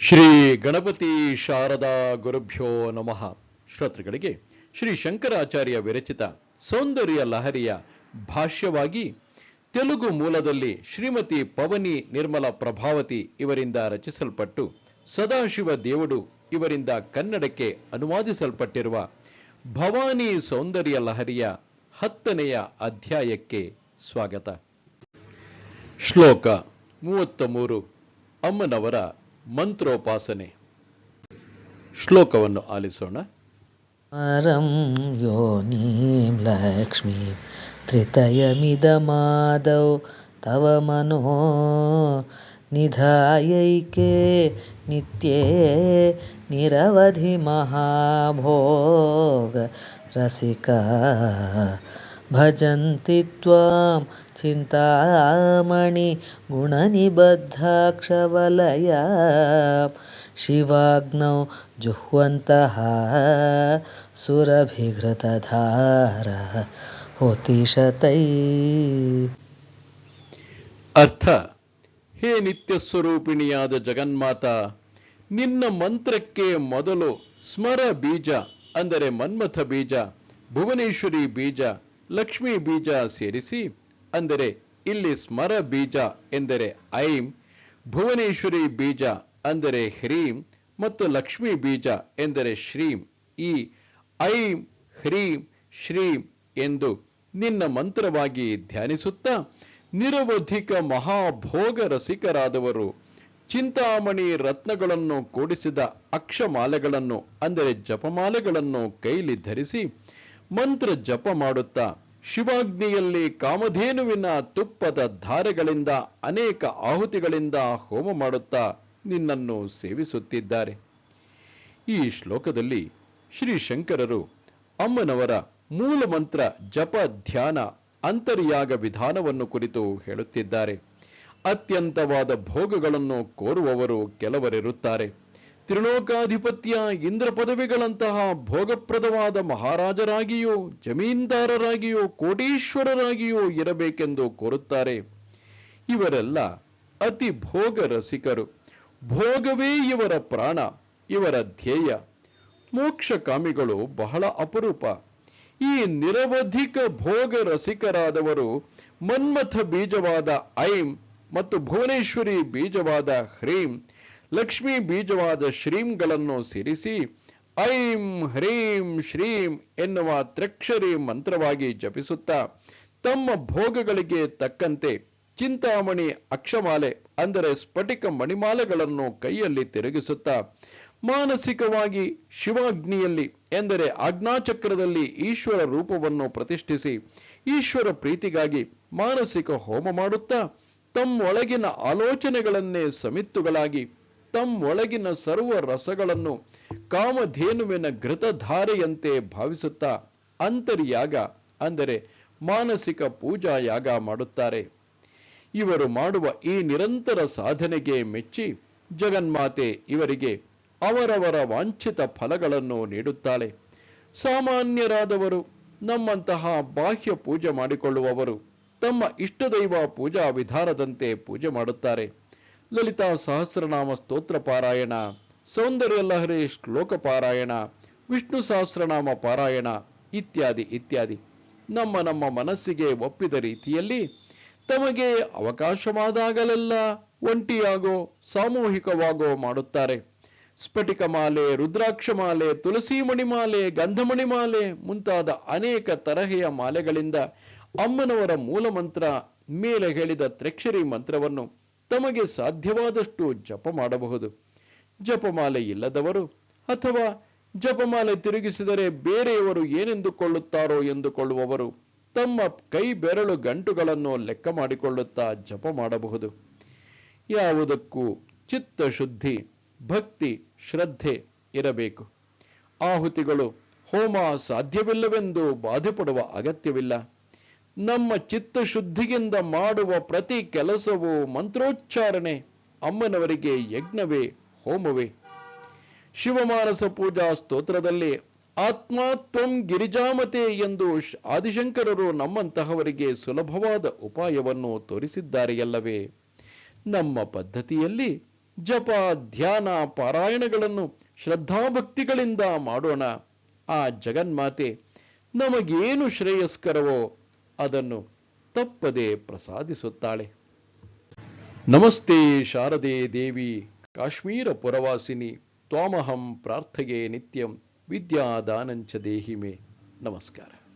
ಶ್ರೀ ಗಣಪತಿ ಶಾರದಾ ಗುರುಭ್ಯೋ ನಮಃ. ಶ್ರೋತೃಗಳಿಗೆ ಶ್ರೀ ಶಂಕರಾಚಾರ್ಯ ವಿರಚಿತ ಸೌಂದರ್ಯ ಲಹರಿಯ ಭಾಷ್ಯವಾಗಿ ತೆಲುಗು ಮೂಲದಲ್ಲಿ ಶ್ರೀಮತಿ ಪವನಿ ನಿರ್ಮಲ ಪ್ರಭಾವತಿ ಇವರಿಂದ ರಚಿಸಲ್ಪಟ್ಟು ಸದಾಶಿವ ದೇವುಡು ಇವರಿಂದ ಕನ್ನಡಕ್ಕೆ ಅನುವಾದಿಸಲ್ಪಟ್ಟಿರುವ ಭವಾನಿ ಸೌಂದರ್ಯ ಲಹರಿಯ ಹತ್ತನೆಯ ಅಧ್ಯಾಯಕ್ಕೆ ಸ್ವಾಗತ. ಶ್ಲೋಕ ಮೂವತ್ತ ಮೂರು ಅಮ್ಮನವರ ಮಂತ್ರೋಪಾಸನೆ. ಶ್ಲೋಕವನ್ನು ಆಲಿಸೋಣ. ಪರಂ ಯೋನಿಂ ಲಕ್ಷ್ಮೀ ತ್ರಿತಯಮಿದಮಾದೌ ತವ ಮನೋ ನಿಧಾಯೈಕೆ ನಿತ್ಯೇ ನಿರವಧಿ ಮಹಾಭೋಗ ರಸಿಕ भजन्ति त्वां चिन्तामणि गुणनिबद्धाक्षवलया शिवाग्नौ जुह्वन्तः सुरभिघृतधारः होतिशतै ಅರ್ಥ ಹೇ ನಿತ್ಯ ಸ್ವರೂಪಿಣಿಯಾದ ಜಗನ್ಮಾತ ನಿನ್ನ ಮಂತ್ರಕ್ಕೆ ಮೊದಲು ಸ್ಮರ ಬೀಜ ಅಂದರೆ ಮನ್ಮಥ ಬೀಜ ಭುವನೇಶ್ವರಿ ಬೀಜ ಲಕ್ಷ್ಮೀ ಬೀಜ ಸೇರಿಸಿ, ಅಂದರೆ ಇಲ್ಲಿ ಸ್ಮರ ಬೀಜ ಎಂದರೆ ಐಂ, ಭುವನೇಶ್ವರಿ ಬೀಜ ಅಂದರೆ ಹ್ರೀಂ ಮತ್ತು ಲಕ್ಷ್ಮೀ ಬೀಜ ಎಂದರೆ ಶ್ರೀಂ. ಈ ಐಂ, ಹ್ರೀಂ, ಶ್ರೀಂ ಎಂದು ನಿನ್ನ ಮಂತ್ರವಾಗಿ ಧ್ಯಾನಿಸುತ್ತಾ ನಿರವಧಿಕ ಮಹಾಭೋಗ ರಸಿಕರಾದವರು, ಚಿಂತಾಮಣಿ ರತ್ನಗಳನ್ನು ಕೂಡಿಸಿದ ಅಕ್ಷಮಾಲೆಗಳನ್ನು, ಅಂದರೆ ಜಪಮಾಲೆಗಳನ್ನು ಕೈಲಿ ಧರಿಸಿ ಮಂತ್ರ ಜಪ ಮಾಡುತ್ತಾ ಶಿವಾಗ್ನಿಯಲ್ಲಿ ಕಾಮಧೇನುವಿನ ತುಪ್ಪದ ಧಾರೆಗಳಿಂದ ಅನೇಕ ಆಹುತಿಗಳಿಂದ ಹೋಮ ಮಾಡುತ್ತಾ ನಿನ್ನನ್ನು ಸೇವಿಸುತ್ತಿದ್ದಾರೆ. ಈ ಶ್ಲೋಕದಲ್ಲಿ ಶ್ರೀ ಶಂಕರರು ಅಮ್ಮನವರ ಮೂಲ ಮಂತ್ರ ಜಪ ಧ್ಯಾನ ಅಂತರ್ಯಾಗ ವಿಧಾನವನ್ನು ಕುರಿತು ಹೇಳುತ್ತಿದ್ದಾರೆ. ಅತ್ಯಂತವಾದ ಭೋಗಗಳನ್ನು ಕೋರುವವರು ಕೆಲವರಿರುತ್ತಾರೆ. ತ್ರಿಲೋಕಾಧಿಪತ್ಯ ಇಂದ್ರ ಪದವಿಗಳಂತಹ ಭೋಗಪ್ರದವಾದ ಮಹಾರಾಜರಾಗಿಯೋ, ಜಮೀನ್ದಾರರಾಗಿಯೋ, ಕೋಟೀಶ್ವರರಾಗಿಯೋ ಇರಬೇಕೆಂದು ಕೋರುತ್ತಾರೆ. ಇವರೆಲ್ಲ ಅತಿ ಭೋಗ ರಸಿಕರು. ಭೋಗವೇ ಇವರ ಪ್ರಾಣ, ಇವರ ಧ್ಯೇಯ. ಮೋಕ್ಷಕಾಮಿಗಳು ಬಹಳ ಅಪರೂಪ. ಈ ನಿರವಧಿಕ ಭೋಗ ರಸಿಕರಾದವರು ಮನ್ಮಥ ಬೀಜವಾದ ಐಂ ಮತ್ತು ಭುವನೇಶ್ವರಿ ಬೀಜವಾದ ಹ್ರೀಂ ಲಕ್ಷ್ಮೀ ಬೀಜವಾದ ಶ್ರೀಂಗಳನ್ನು ಸೇರಿಸಿ, ಐಂ ಹ್ರೀಂ ಶ್ರೀಂ ಎನ್ನುವ ತ್ರಕ್ಷರಿ ಮಂತ್ರವಾಗಿ ಜಪಿಸುತ್ತಾ, ತಮ್ಮ ಭೋಗಗಳಿಗೆ ತಕ್ಕಂತೆ ಚಿಂತಾಮಣಿ ಅಕ್ಷಮಾಲೆ ಅಂದರೆ ಸ್ಫಟಿಕ ಮಣಿಮಾಲೆಗಳನ್ನು ಕೈಯಲ್ಲಿ ತಿರುಗಿಸುತ್ತಾ, ಮಾನಸಿಕವಾಗಿ ಶಿವಾಗ್ನಿಯಲ್ಲಿ ಎಂದರೆ ಆಜ್ಞಾಚಕ್ರದಲ್ಲಿ ಈಶ್ವರ ರೂಪವನ್ನು ಪ್ರತಿಷ್ಠಿಸಿ, ಈಶ್ವರ ಪ್ರೀತಿಗಾಗಿ ಮಾನಸಿಕ ಹೋಮ ಮಾಡುತ್ತಾ, ತಮ್ಮೊಳಗಿನ ಆಲೋಚನೆಗಳನ್ನೇ ಸಮಿತ್ತುಗಳಾಗಿ ತಮ್ಮೊಳಗಿನ ಸರ್ವ ರಸಗಳನ್ನು ಕಾಮಧೇನುವಿನ ಘೃತಧಾರೆಯಂತೆ ಭಾವಿಸುತ್ತಾ ಅಂತರ್ಯಾಗ, ಅಂದರೆ ಮಾನಸಿಕ ಪೂಜಾ ಯಾಗ ಮಾಡುತ್ತಾರೆ. ಇವರು ಮಾಡುವ ಈ ನಿರಂತರ ಸಾಧನೆಗೆ ಮೆಚ್ಚಿ ಜಗನ್ಮಾತೆ ಇವರಿಗೆ ಅವರವರ ವಾಂಛಿತ ಫಲಗಳನ್ನು ನೀಡುತ್ತಾಳೆ. ಸಾಮಾನ್ಯರಾದವರು ನಮ್ಮಂತಹ ಬಾಹ್ಯ ಪೂಜೆ ಮಾಡಿಕೊಳ್ಳುವವರು ತಮ್ಮ ಇಷ್ಟದೈವ ಪೂಜಾ ವಿಧಾನದಂತೆ ಪೂಜೆ ಮಾಡುತ್ತಾರೆ. ಲಲಿತಾ ಸಹಸ್ರನಾಮ ಸ್ತೋತ್ರ ಪಾರಾಯಣ, ಸೌಂದರ್ಯ ಲಹರಿ ಶ್ಲೋಕ ಪಾರಾಯಣ, ವಿಷ್ಣು ಸಹಸ್ರನಾಮ ಪಾರಾಯಣ ಇತ್ಯಾದಿ ಇತ್ಯಾದಿ. ನಮ್ಮ ನಮ್ಮ ಮನಸ್ಸಿಗೆ ಒಪ್ಪಿದ ರೀತಿಯಲ್ಲಿ ತಮಗೆ ಅವಕಾಶವಾದಾಗಲೆಲ್ಲ ಒಂಟಿಯಾಗೋ, ಸಾಮೂಹಿಕವಾಗೋ ಮಾಡುತ್ತಾರೆ. ಸ್ಫಟಿಕ ಮಾಲೆ, ರುದ್ರಾಕ್ಷ ಮಾಲೆ ತುಳಸಿ ಮಣಿಮಾಲೆ ಗಂಧಮಣಿ ಮಾಲೆ ಮುಂತಾದ ಅನೇಕ ತರಹೆಯ ಮಾಲೆಗಳಿಂದ ಅಮ್ಮನವರ ಮೂಲ ಮಂತ್ರ ಮೇಲೆ ಹೇಳಿದ ತ್ರಿಕ್ಷರಿ ಮಂತ್ರವನ್ನು ತಮಗೆ ಸಾಧ್ಯವಾದಷ್ಟು ಜಪ ಮಾಡಬಹುದು. ಜಪಮಾಲೆ ಇಲ್ಲದವರು ಅಥವಾ ಜಪಮಾಲೆ ತಿರುಗಿಸಿದರೆ ಬೇರೆಯವರು ಏನೆಂದುಕೊಳ್ಳುತ್ತಾರೋ ಎಂದುಕೊಳ್ಳುವವರು ತಮ್ಮ ಕೈ ಬೆರಳು ಗಂಟುಗಳನ್ನು ಲೆಕ್ಕ ಮಾಡಿಕೊಳ್ಳುತ್ತಾ ಜಪ ಮಾಡಬಹುದು. ಯಾವುದಕ್ಕೂ ಚಿತ್ತ ಶುದ್ಧಿ, ಭಕ್ತಿ, ಶ್ರದ್ಧೆ ಇರಬೇಕು. ಆಹುತಿಗಳು ಹೋಮ ಸಾಧ್ಯವಿಲ್ಲವೆಂದು ಬಾಧೆಪಡುವ ಅಗತ್ಯವಿಲ್ಲ. ನಮ್ಮ ಚಿತ್ತ ಶುದ್ಧಿಯಿಂದ ಮಾಡುವ ಪ್ರತಿ ಕೆಲಸವೂ ಮಂತ್ರೋಚ್ಚಾರಣೆ, ಅಮ್ಮನವರಿಗೆ ಯಜ್ಞವೇ, ಹೋಮವೇ. ಶಿವಮಾನಸ ಪೂಜಾ ಸ್ತೋತ್ರದಲ್ಲಿ ಆತ್ಮಾತ್ವಂ ಗಿರಿಜಾಮತೆ ಎಂದು ಆದಿಶಂಕರರು ನಮ್ಮಂತಹವರಿಗೆ ಸುಲಭವಾದ ಉಪಾಯವನ್ನು ತೋರಿಸಿದ್ದಾರೆಯಲ್ಲವೇ. ನಮ್ಮ ಪದ್ಧತಿಯಲ್ಲಿ ಜಪ, ಧ್ಯಾನ, ಪಾರಾಯಣಗಳನ್ನು ಶ್ರದ್ಧಾಭಕ್ತಿಗಳಿಂದ ಮಾಡೋಣ. ಆ ಜಗನ್ಮಾತೆ, ನಮಗೇನು ಶ್ರೇಯಸ್ಕರವೋ ಅದನ್ನು ತಪ್ಪದೆ ಪ್ರಸಾದಿಸುತ್ತಾಳೆ. ನಮಸ್ತೆ ಶಾರದೆ ದೇವಿ ಕಾಶ್ಮೀರ ಪುರವಾಸಿನಿ ತ್ವಾಮಹಂ ಪ್ರಾರ್ಥಗೆ ನಿತ್ಯಂ ವಿದ್ಯಾದಾನಂಚ ದೇಹಿಮೆ. ನಮಸ್ಕಾರ.